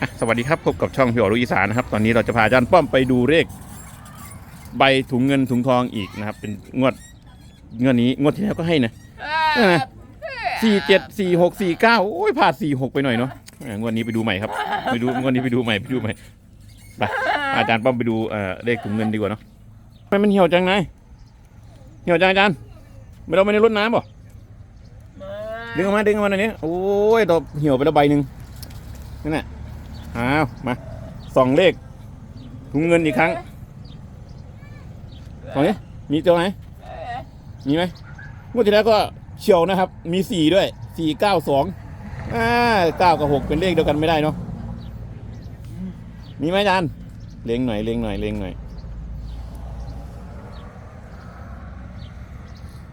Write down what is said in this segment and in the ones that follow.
อะสวัสดีครับพบกับช่องพี่อ๋อลูกอีสานนะครับตอนนี้เราจะพาอาจารย์ป้อมไปดูเลขใบถุงเงินถุงทองอีกนะครับ เป็นงวดงวดนี้งวดที่แล้วก็ให้นะสี่เจ็ดสี่หกสี่เก้าโอ้ยพลาดสี่หกไปหน่อยเนาะอะงวดนี้ไปดูใหม่ครับไปดูงวดนี้ไปดูใหม่ไปดูใหม่ไปอาจารย์ป้อมไปดูเอ่อเลขถุงเงินดีกว่าเนาะทำไมมันเหี่ยวจังนายเหี่ยวจังอาจารย์ไม่เราไม่ได้รดน้ำบ่ดึงออกมาดึงออกมาหน่อยนี้โอ้ยเราเหี่ยวไปแล้วใบหนึ่งนั่นแหละ อ้าวมาส่องเลขถุงเงินอีกครั้งส่องนี้มีตัวไหนมีไหมงวดที่แล้วก็เฉียวนะครับ มีสี่ด้วยสี่เก้าสองอ่าเก้ากับหกเป็นเลขเดียวกันไม่ได้เนาะมีไหมอาจารย์เลงหน่อยเลงหน่อยเลงหน่อย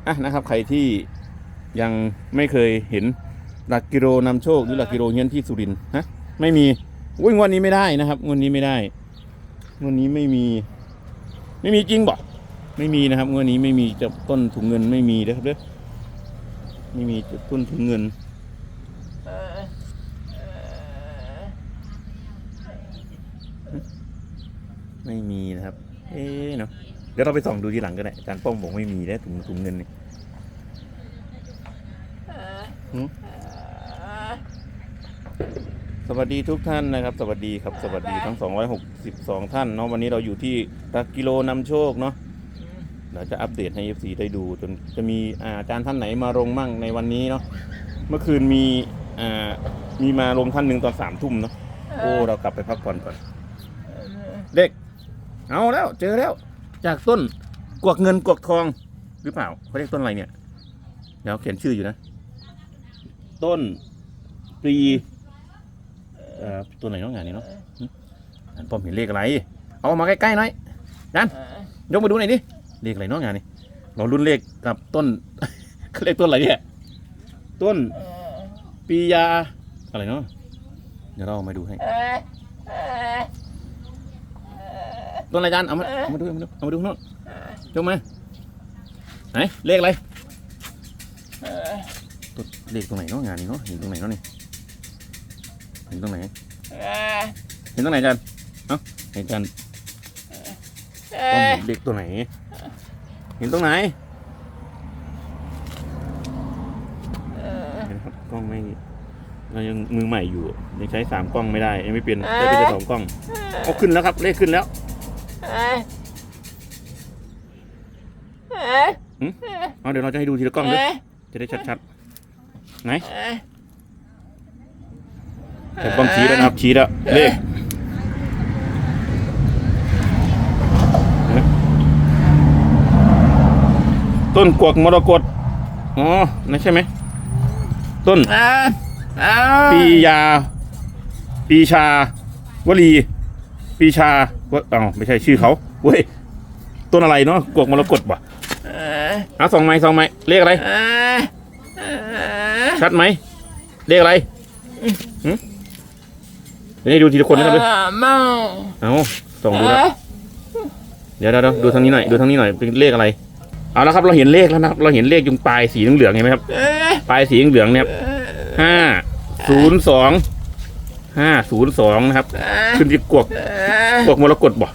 อะนะครับ ใครที่ยังไม่เคยเห็นหลักกิโลนำโชคหรือหลักกิโลเงี้ยนที่สุรินทร์ฮะไม่มี อุ้ยงวดนี้ไม่ได้นะครับงวดนี้ไม่ได้งวดนี้ไม่มี ไม่มีจริงบ่ไม่มีนะครับงวดนี้ไม่มีจะต้นถุงเงินไม่มีนะครับเด้อไม่มีจะต้นถุงเงินไม่มีนะครับ เอ๊ะเนาะเดี๋ยวเราไปส่องดูทีหลังก็ได้อาจารย์ป้อมบอกไม่มีแล้วถุงถุงเงินนี่หืมส วัสดีทุกท่านนะครับ สวัสดีครับสวัสดีทั้ง 262 ท่านเนาะวันนี้เราอยู่ที่หลักกิโลนำโชคเนาะเดี๋ยวจะอัปเดตให้ FC ได้ดู จนจะมีอาอาจารย์ท่านไหนมาลงมั่งในวันนี้เนาะเมื่อคืนมีอ่ามีมาลงท่านหนึ่งตอนสามทุ่มเนาะโอ้เรากลับไปพักผ่อนก่อนเด็ก เอาแล้วเจอแล้ว จากต้นกวกเงินกวกทองหรือเปล่าเขาเรียกต้นอะไรเนี่ยเดี๋ยวเขียนชื่ออยู่นะ ต้นปรีเอ่อตัวไหนน้องงานนี่เนาะหึอันป้อมเห็นเลขอะไร เอามาใกล้ๆหน่อยดันยกมาดูหน่อยดิเลขอะไรน้องงานนี่เรารุ่นเลขกับต้นเขาเรียกต้นอะไรเนี่ยต้นปียาอะไรเนาะเดี๋ยวเราเอามาดูให้ต้นอะไรจันเอามาเอามาดูเอามาดูเอามาดูข้างนอกยกมาไหนเลขอะไรต้นเลขตรงไหนเนาะงานนี้เนาะเห็นตรงไหนเนาะนี่เห็นตรงไหน เห็นตรงไหนจันเอ้าเห็นจันต้องเห็นเลขตัวไหน เห็นตรงไหนเห็นครับกล้องไม่เรายังมือใหม่อยู่ยังใช้สามกล้องไม่ได้ยังไม่เปลี่ยนได้เป็นแต่สองกล้องเอาขึ้นแล้วครับเลขขึ้นแล้วเอาเดี๋ยวเราจะให้ดูทีละกล้องด้วยจะได้ชัดๆไหน แต่กล้องชี้แล้วนะครับชี้แล้วเลขเห็นไหมต้นกวกมรกตอ๋อนั่นใช่ไหม ต้นปียา ปีชาวลี ปีชาวะอ้าวไม่ใช่ชื่อเขาเว้ย ต้นอะไรเนาะกวกมรกตบ่เอาสองไม้สองไม้เลขอะไร ชัดไหมเลขอะไรหึ เดี๋ยวให้ดูทีละคนนะครับเลยเอาส่องดูนะ เดี๋ยวเดี๋ยวเดี๋ยวดูทางนี้หน่อยดูทางนี้หน่อยเป็นเลขอะไร เอาแล้วครับเราเห็นเลขแล้วนะครับ เราเห็นเลขยุงปลายสีเหลืองๆเห็นไหมครับปลายสีเหลืองๆเนี่ยครับห้าศูนย์สองห้าศูนย์สองนะครับขึ้นที่กวกกวกมรกตบ่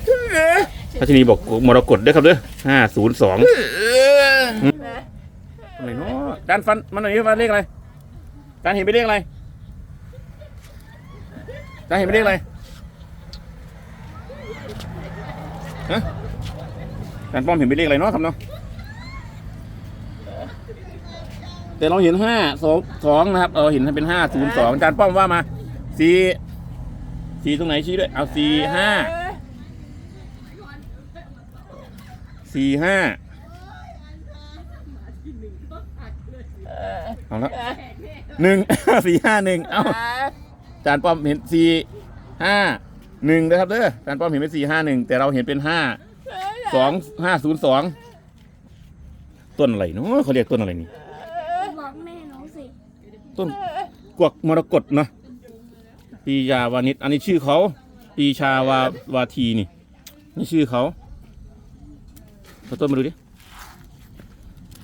พัชนีบอกกวกมรกตด้วยครับเด้อห้าศูนย์สองอะไรเนาะด้านฟันมันหน่อยฟันเลขอะไรการเห็นเป็นเลขอะไร การเห็นเป็นเลขอะไรฮะการป้อมเห็นเป็นเลขอะไรเนาะครับเนาะแต่เราเห็นห้าสองสองนะครับเราเห็นเป็นห้าศูนย์สองอาจารย์ป้อมว่ามาสี่สี่ตรงไหนชี้ด้วย เอาสี่ห้าสี่ห้าเอาละหนึ่งสี่ห้าหนึ่งเอา จานป้อมเห็นสี่ห้าหนึ่งนะครับเด้อจานป้อมเห็นเป็นสี่ห้าหนึ่งแต่เราเห็นเป็นห้าสองห้าศูนย์สองต้นอะไรเนาะเขาเรียกต้นอะไรนี่บอกแม่น้องสิต้นกวักมรกตเนาะปียาวานิชอันนี้ชื่อเขาปีชาวาวาทีนี่ นี่ชื่อเขาเอาต้นมาดูดิ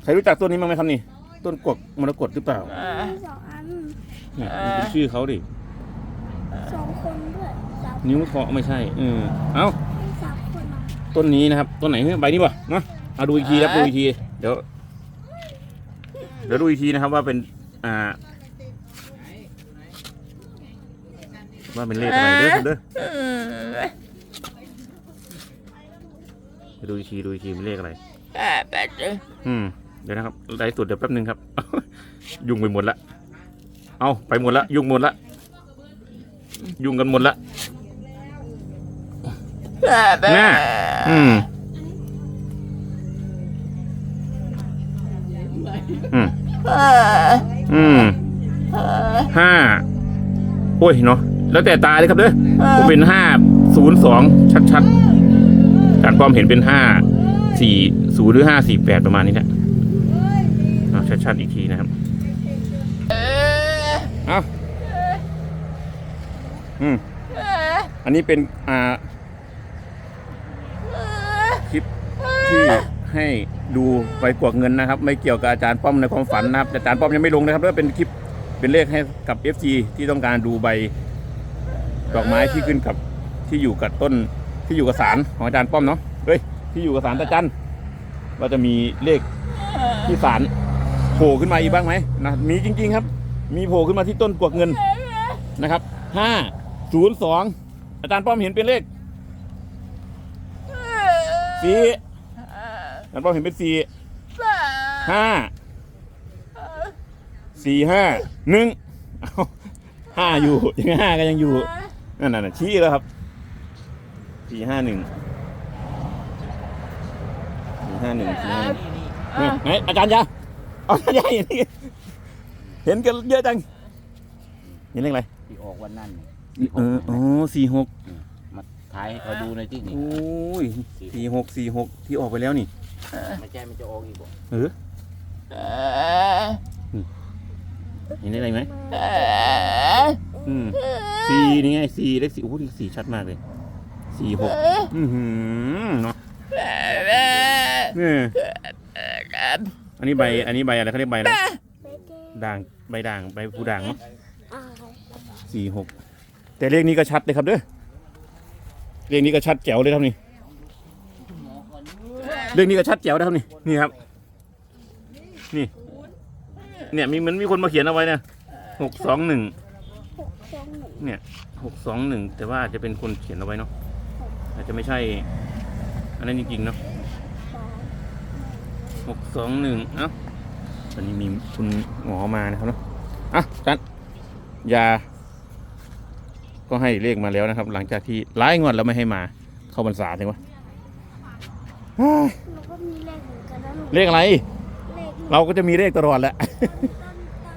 ใครรู้จักต้นนี้บ้างไหมครับนี่ ต้นกวักมรกตหรือเปล่า มีสองอัน เนี่ยมันเป็นชื่อเขาดิ สองคคนด้วยสามนิ้วเคาะไม่ใช่เออเอ้าสามคนอะต้นนี้นะครับ ต้นไหนเฮ้ยใบนี้ป่ะเนาะเอาดูอีกทีครับดูอีกที เดี๋ยวเดี๋ยวดูอีกทีนะครับว่าเป็นอ่าว่าเป็นเลขอะไรเด้อเด้อเดี๋ยวดูอีกทีดูอีกทีเป็นเลขอะไรอืมเดี๋ยวนะครับไลฟ์สดเดี๋ยวแป๊บนึงครับ ยุ่งไปหมดละ เอาไปหมดละ ยุ่งหมดละ ยุ่งกันหมดละน่าอืมอืมอืมห้าโอ้ยเนาะแล้วแต่ตาเลยครับเด้อผมเป็นห้าศูนย์สองชัดๆการป้อมเห็นเป็นห้าสี่ศูนย์หรือห้าสี่แปดประมาณนี้แหละเอาชัดๆอีกทีนะครับ เอา อืมอันนี้เป็นอ่าคลิปที่ให้ดูใบกวกเงินนะครับ ไม่เกี่ยวกับอาจารย์ป้อมในความฝันนะครับ อาจารย์ป้อมยังไม่ลงนะครับแล้วเป็นคลิปเป็นเลขให้กับ FC ที่ต้องการดูใบดอกไม้ที่ขึ้นกับที่อยู่กับต้นที่อยู่กับสารของอาจารย์ป้อมเนาะเฮ้ยที่อยู่กับสารตะจันว่าจะมีเลขที่สารโผล่ขึ้นมาอีกบ้างไหมนะมีจริง ๆ ครับ มีโผล่ขึ้นมาที่ต้นกวกเงินนะครับห้า ศูนย์สองอาจารย์ป้อมเห็นเป็นเลขสี่อาจารย์ป้อมเห็นเป็นสี่ห้าสี่ห้าหนึ่งห้าอยู่ยังห้าก็ยังอยู่นั่นน่ะชี้แล้วครับสี่ห้าหนึ่งสี่ห้าหนึ่งสี่ห้าหนึ่งไหนอาจารย์ยาอาอาจารย์ยาอย่างนี้เห็นกันเยอะจังเห็นเลขอะไรที่ออกวันนั้น เอออ๋อสี่หกมาถ่ายให้เขาดูในอยที่นี่โอ้ยสี่หกสี่หกที่ออกไปแล้วนี่ ไม่ใช่มันจะออกอีกบ่เออเห็นเลขอะไรไหมอืมสี่นี่ไงสี่เลขสี่โอ้โหเลขสี่ชัดมากเลยสี่หกอือหือเนาะเนี่ยอันนี้ใบอันนี้ใบอะไรเขาเรียกใบอะไรเบเก้ด่างใบด่างใบผูด่างเนาะอ่าสี่หก แต่เลขนี้ก็ชัดเลยครับเด้อเลขนี้ก็ชัดแจ๋วเลยครับนี่เลขนี้ก็ชัดแจ๋วนะครับนี่นี่ครับ นี่ เนี่ยมีเหมือนมีคนมาเขียนเอาไว้นะหกสองหนึ่งเนี่ยหกสองหนึ่งแต่ว่าอาจจะเป็นคนเขียนเอาไว้เนาะอาจจะไม่ใช่ อันนั้นจริงๆเนาะหกสองหนึ่งเอ้าตอนนี้มีคุณหมอมานะครับเนาะอะจันยา ก็ให้เลขมาแล้วนะครับ หลังจากที่ไล่งวดแล้วไม่ให้มา เข้าพรรษาถึงวะเฮ้ยหนูก็มีเลขเหมือนกันนะหนูเลขอะไร เลขเราก็จะมีเลขตลอดแหละตอนตอน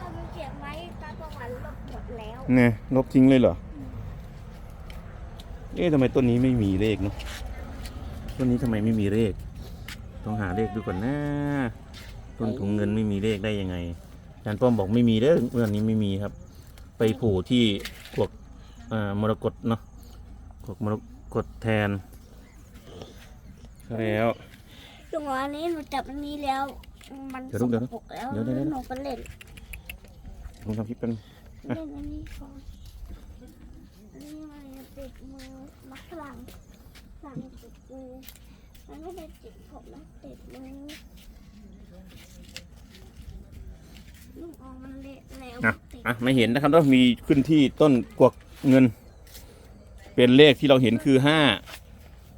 ตอนมันเขียนไว้ตอนประวัติลบหมดแล้วเนี่ยลบทิ้งเลยเหรอเอ๊ะทำไมต้นนี้ไม่มีเลขเนาะต้นนี้ทำไมไม่มีเลข ต้องหาเลขดูก่อนนะต้นถุงเงินไม่มีเลขได้ยังไงอาจารย์ป้อมบอกไม่มีเด้อเรื่องนี้ไม่มีครับ ไปโผล่ที่พวกอ่ามรกตเนาะพวกมรกตแทนแล้วหนูอันนี้หนูจับอันนี้แล้ว มันเดี๋ยวสลูกกเดี๋ยวปรกแล้วเดี๋ยวเดี๋ยวเดี๋ยวหนูก็เล่นผมทำคลิปเป็นเล่นอันนี้ก่อนอันนี้มันติดมือมักหลังหลังติดมือมันไม่ได้ติดผมนะติดมือ ลูกออกมันเละแล้วอะติดอะไม่เห็นนะครับต้องมีขึ้นที่ต้นกวกเงิน เป็นเลขที่เราเห็นคือห้า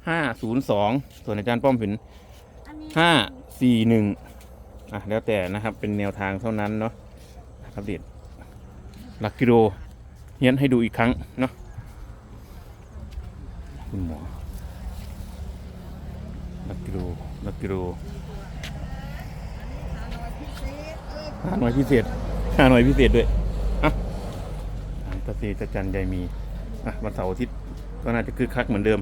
ห้าศูนย์สองส่วนอาจารย์ป้อมเห็นอันนี้ห้าสี่หนึ่งอะแล้วแต่นะครับเป็นแนวทางเท่านั้นเนาะนะครับเด็ดหลักกิโลเฮียนให้ดูอีกครั้งเนาะคุณหมอหลักกิโลหลักกิโล ห้าหน่วยพิเศษห้าหน่วยพิเศษด้วยอะตะเซตะจันยายมีอะวันเสาร์อาทิตย์ก็น่าจะคึกคักเหมือนเดิม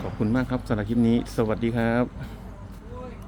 ขอบคุณมากครับสำหรับคลิปนี้ สวัสดีครับ